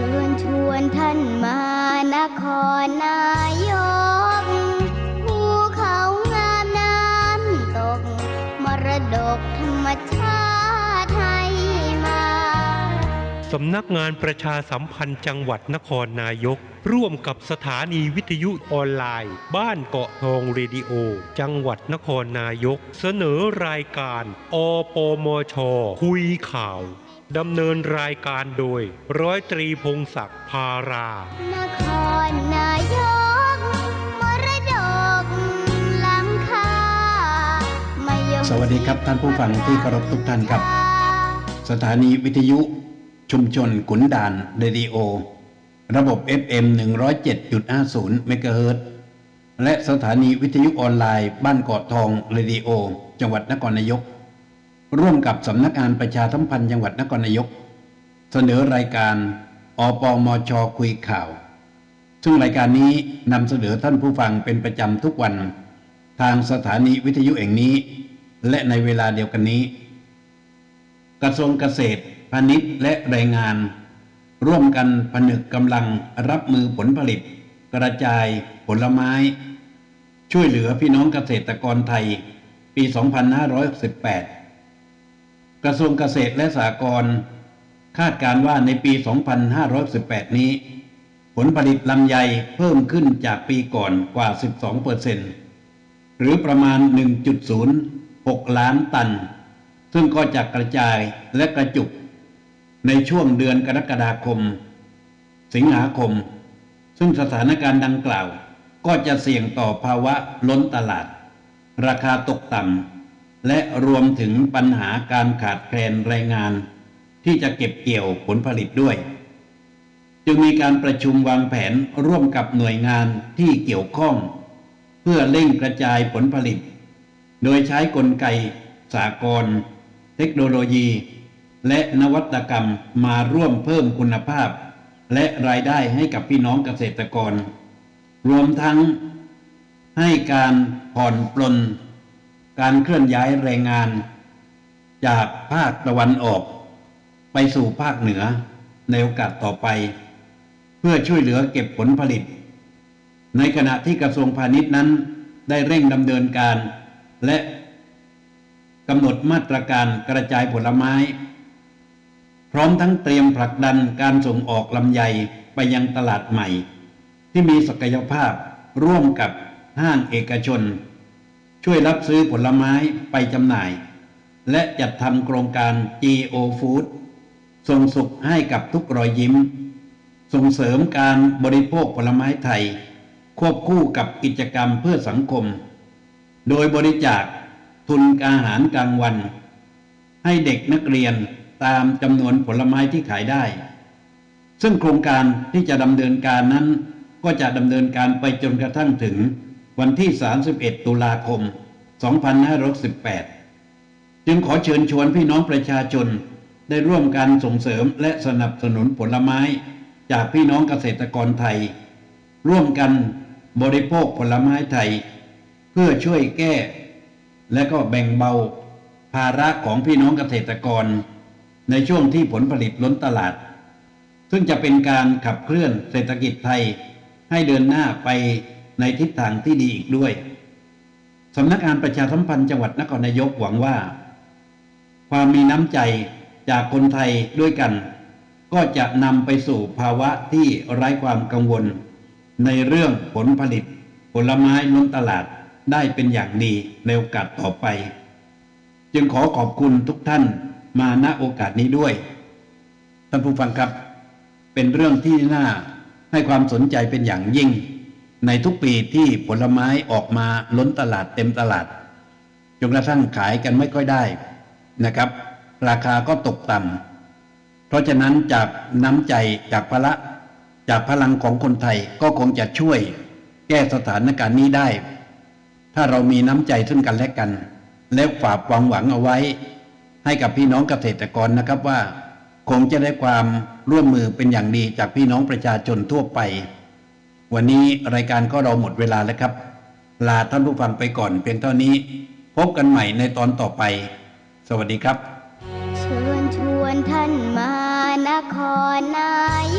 เชิญชวนท่านมานครนายกภูเขางามน้ำตก มรดกธรรมชาติไทยมาสำนักงานประชาสัมพันธ์จังหวัดนครนายก ร่วมกับสถานีวิทยุออนไลน์ บ้านเกาะทองเรดิโอ จังหวัดนครนายก เสนอรายการ อปมช คุยข่าว ดำเนินรายการโดย ร้อยตรีพงศักดิ์พารานครนายกมรดกล้ำค่ามายมสวัสดีครับท่านผู้ฟังที่เคารพทุกท่านครับ สถานีวิทยุชุมชนขุนด่านเรดิโอ ระบบ FM 107.50เมกะเฮิรตซ์และสถานีวิทยุออนไลน์บ้านเกาะทองเรดิโอ จังหวัดนครนายก ร่วมกับสำนักงานประชาสัมพันธ์จังหวัดนครนายก เสนอรายการอปมชคุยข่าว ซึ่งรายการนี้นำเสนอท่านผู้ฟังเป็นประจำทุกวัน ทางสถานีวิทยุแห่งนี้ และในเวลาเดียวกันนี้ กระทรวงเกษตรพาณิชย์และแรงงาน ร่วมกันผนึกกำลังรับมือผลผลิต กระจายผลไม้ ช่วยเหลือพี่น้องเกษตรกรไทย ปี 2518 ระทรวงเกษตรและสหกรณ์คาดการว่าในปี 2518 นี้ ผลผลิตลำไยเพิ่มขึ้นจากปีก่อนกว่า 12เปอร์เซ็นต์หรือประมาณ 1.06 ล้านตัน ซึ่งก็จะกระจายและกระจุก ในช่วงเดือนกรกฎาคม สิงหาคม ซึ่งสถานการณ์ดังกล่าว ก็จะเสี่ยงต่อภาวะล้นตลาด ราคาตกต่ำ และรวมถึงปัญหาการขาดแคลนแรงงาน ที่จะเก็บเกี่ยวผลผลิตด้วย จึงมีการประชุมวางแผนร่วมกับหน่วยงานที่เกี่ยวข้อง เพื่อเร่งกระจายผลผลิต โดยใช้กลไก สากลเทคโนโลยี และนวัตกรรมมาร่วมเพิ่มคุณภาพ และรายได้ให้กับพี่น้องเกษตรกร รวมทั้งให้การผ่อนปลน การเคลื่อนย้ายแรงงาน จากภาคตะวันออก ไปสู่ภาคเหนือในโอกาสต่อไป เพื่อช่วยเหลือเก็บผลผลิต ในขณะที่กระทรวงพาณิชย์นั้นได้เร่งดำเนินการ และกำหนดมาตรการกระจายผลไม้ พร้อมทั้งเตรียมผลักดันการส่งออกลำไยไปยังตลาดใหม่ ที่มีศักยภาพร่วมกับห้างเอกชน ช่วยรับซื้อผลไม้ไปจำหน่าย และจัดทำโครงการ GO Food ส่งสุขให้กับทุกรอยยิ้ม ส่งเสริมการบริโภคผลไม้ไทย ควบคู่กับกิจกรรมเพื่อสังคม โดยบริจาคทุนอาหารกลางวัน ให้เด็กนักเรียนตามจำนวนผลไม้ที่ขายได้ ซึ่งโครงการที่จะดำเนินการนั้นก็จะดำเนินการไปจนกระทั่งถึง วันที่ 31 ตุลาคม 2518 จึงขอเชิญชวนพี่น้องประชาชนได้ร่วมกันส่งเสริมและสนับสนุนผลไม้จากพี่น้องเกษตรกรไทย ร่วมกันบริโภคผลไม้ไทย เพื่อช่วยแก้ และก็แบ่งเบา ภาระของพี่น้องเกษตรกร ในช่วงที่ผลผลิตล้นตลาด ซึ่งจะเป็นการขับเคลื่อนเศรษฐกิจไทยให้เดินหน้าไป ในทิศทางที่ดีอีกด้วยสำนักงานประชาสัมพันธ์จังหวัดนครนายกหวังว่า ความมีน้ำใจจากคนไทยด้วยกัน ก็จะนำไปสู่ภาวะที่ไร้ความกังวล ในเรื่องผลผลิต ผลไม้ล้นตลาดได้เป็นอย่างดีในโอกาสต่อไป จึงขอขอบคุณทุกท่านมาณโอกาสนี้ด้วย ท่านผู้ฟังครับ เป็นเรื่องที่น่าให้ความสนใจเป็นอย่างยิ่ง ในทุกปีที่ผลไม้ออกมาล้นตลาดเต็มตลาดจนกระทั่งขายกันไม่ค่อยได้นะครับ ราคาก็ตกต่ำเพราะฉะนั้นจากน้ำใจจากพละจากพลังของคนไทยก็คงจะช่วยแก้สถานการณ์นี้ได้ ถ้าเรามีน้ำใจซึ่งกันและกัน และฝากความหวังเอาไว้ ให้กับพี่น้องเกษตรกรนะครับว่า คงจะได้ความร่วมมือเป็นอย่างดีจากพี่น้องประชาชนทั่วไป วันนี้รายการก็เราหมดเวลาแล้วครับ ลาท่านผู้ฟังไปก่อนเพียงเท่านี้ พบกันใหม่ในตอนต่อไป สวัสดีครับ เชิญชวนท่านมานครนาย